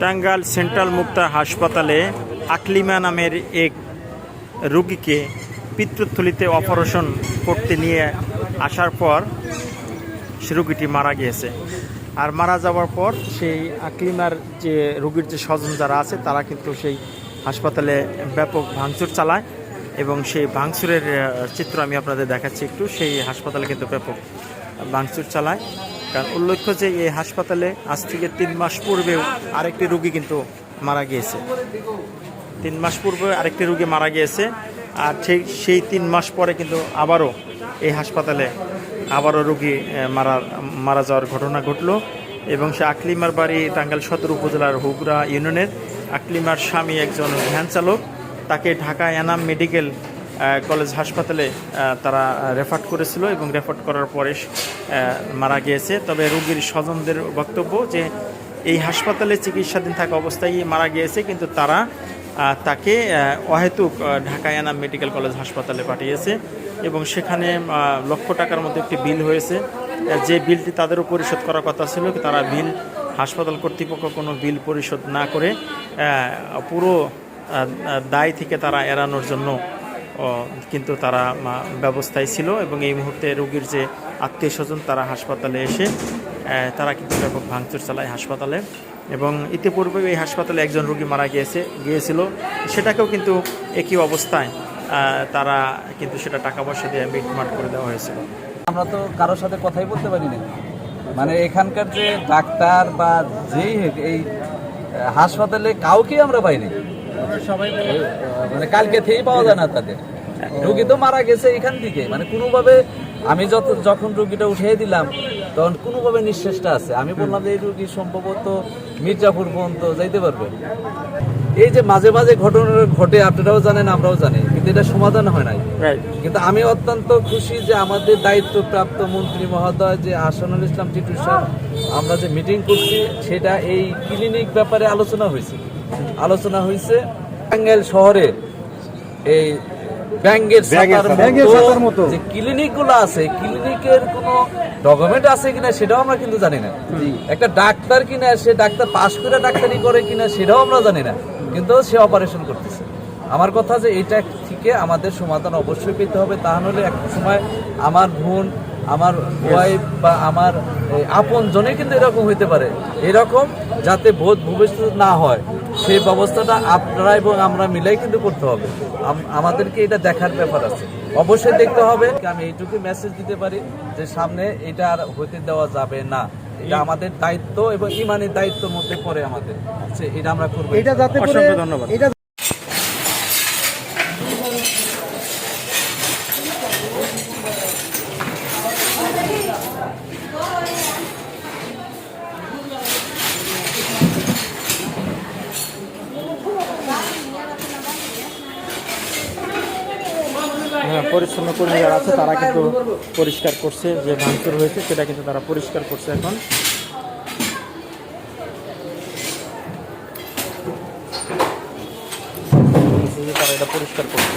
Tangail central মুক্তা হাসপাতালে আকলিমা নামের এক রুগীকে পিত্রথলিতে অপারেশন করতে নিয়ে আসার পর সে রুগীটি মারা গিয়েছে। আর মারা যাওয়ার পর সেই আকলিমার যে রুগীর যে স্বজন যারা আছে, তারা কিন্তু সেই হাসপাতালে ব্যাপক ভাঙচুর চালায় এবং সেই ভাঙচুরের চিত্র আমি আপনাদের দেখাচ্ছি একটু। সেই হাসপাতালে কিন্তু ব্যাপক ভাঙচুর চালায়। কারণ উল্লেখ্য যে এই হাসপাতালে আজ থেকে তিন মাস পূর্বেও আরেকটি রুগী কিন্তু মারা গিয়েছে। তিন মাস পূর্বে আরেকটি রুগী মারা গিয়েছে আর ঠিক সেই তিন মাস পরে কিন্তু আবারও এই হাসপাতালে আবারও রুগী মারা মারা যাওয়ার ঘটনা ঘটলো এবং সে আকলিমার বাড়ি টাঙ্গাইল সদর উপজেলার হুগরা ইউনিয়নের আকলিমার স্বামী একজন ভ্যান চালক, তাকে ঢাকা এনাম মেডিকেল কলেজ হাসপাতালে তারা রেফার করেছিল এবং রেফার করার পরে মারা গিয়েছে। তবে রোগীর স্বজনদের বক্তব্য যে এই হাসপাতালে চিকিৎসাধীন থাকা অবস্থায় মারা গিয়েছে কিন্তু তারা তাকে অহেতুক আহ, ঢাকা এনাম মেডিকেল কলেজ হাসপাতালে পাঠিয়েছে এবং সেখানে লক্ষ টাকার মধ্যে একটি বিল হয়েছে। যে বিলটি তাদেরও পরিশোধ করার কথা ছিল তারা বিল হাসপাতাল কর্তৃপক্ষ কোনো বিল পরিশোধ না করে পুরো দায় থেকে তারা এড়ানোর জন্য কিন্তু তারা ব্যবস্থায় ছিল এবং এই মুহূর্তে রোগীর যে আত্মীয় স্বজন তারা হাসপাতালে এসে তারা কিন্তু ব্যাপক ভাঙচুর চালায় হাসপাতালে এবং ইতিপূর্বে এই হাসপাতালে একজন রোগী মারা গিয়েছে, গিয়েছিল। সেটাকেও কিন্তু একই অবস্থায় তারা কিন্তু সেটা টাকা পয়সা দিয়ে মিটমাট করে দেওয়া হয়েছিল। আমরা তো কারোর সাথে কথাই বলতে পারি না মানে এখানকার যে ডাক্তার বা যেই এই হাসপাতালে কাউকে আমরা পাইনি। মানে কালকে থেকেই পাওয়া যায় না তাদের। রুগী তো মারা গেছে এখান থেকে। মানে কোনোভাবে আমি যত যখন রুগীটা উঠিয়ে দিলাম তখন কোনোভাবে নিঃশ্বাসটা আছে। আমি বললাম যে এই রুগী সম্ভবত মির্জাপুর পর্যন্ত যাইতে পারবে। এই যে মাঝে মাঝে ঘটনা ঘটে আপনারাও জানেন আমরাও জানি কিন্তু এটা সমাধান হয় নাই। কিন্তু আমি অত্যন্ত খুশি যে আমাদের দায়িত্বপ্রাপ্ত মন্ত্রী মহোদয় যে আসানুল ইসলাম টিটু স্যার আমরা যে মিটিং করছি সেটা এই ক্লিনিক ব্যাপারে আলোচনা হয়েছে। আলোচনা হয়েছে টাঙ্গাইল শহরে। এই ব্যাঙ্গের ছাতার মতো যে ক্লিনিকগুলো আছে ক্লিনিকের কোনো ডকুমেন্ট আছে কিনা সেটাও আমরা কিন্তু জানি না। একটা ডাক্তার কিনা সে ডাক্তার পাশ করে ডাক্তারি করে কিনা সেটাও আমরা জানি না। কিন্তু সে অপারেশন করতেছে। আমার কথা যে এটা থেকে আমাদের সমাধান অবশ্যই পেতে হবে। তা নাহলে এক সময় আমার বোন আমার ওয়াইফ বা আমার আপন জনে কিন্তু এরকম হইতে পারে। এরকম যাতে বোধ ভবিষ্যৎ না হয়। সেই ব্যবস্থাটা আপনারা এবং আমরা মিলাই কিন্তু করতে হবে। আমাদেরকে এটা দেখার ব্যাপার আছে। অবশ্যই দেখতে হবে আমি এইটুকু মেসেজ দিতে পারি যে সামনে এটা আর হতে দেওয়া যাবে না। এটা আমাদের দায়িত্ব এবং ইমানের দায়িত্ব মধ্যে পড়ে আমাদের। এটা আমরা করব। এটা যাতে অসংখ্য ধন্যবাদ। পরিচ্ছন্ন কর্মী যারা আছে, তারা কিন্তু পরিষ্কার করছে, যে ভাঙচুর হয়েছে, সেটা কিন্তু তারা পরিষ্কার করছে এখন। তারা এটা পরিষ্কার করছে।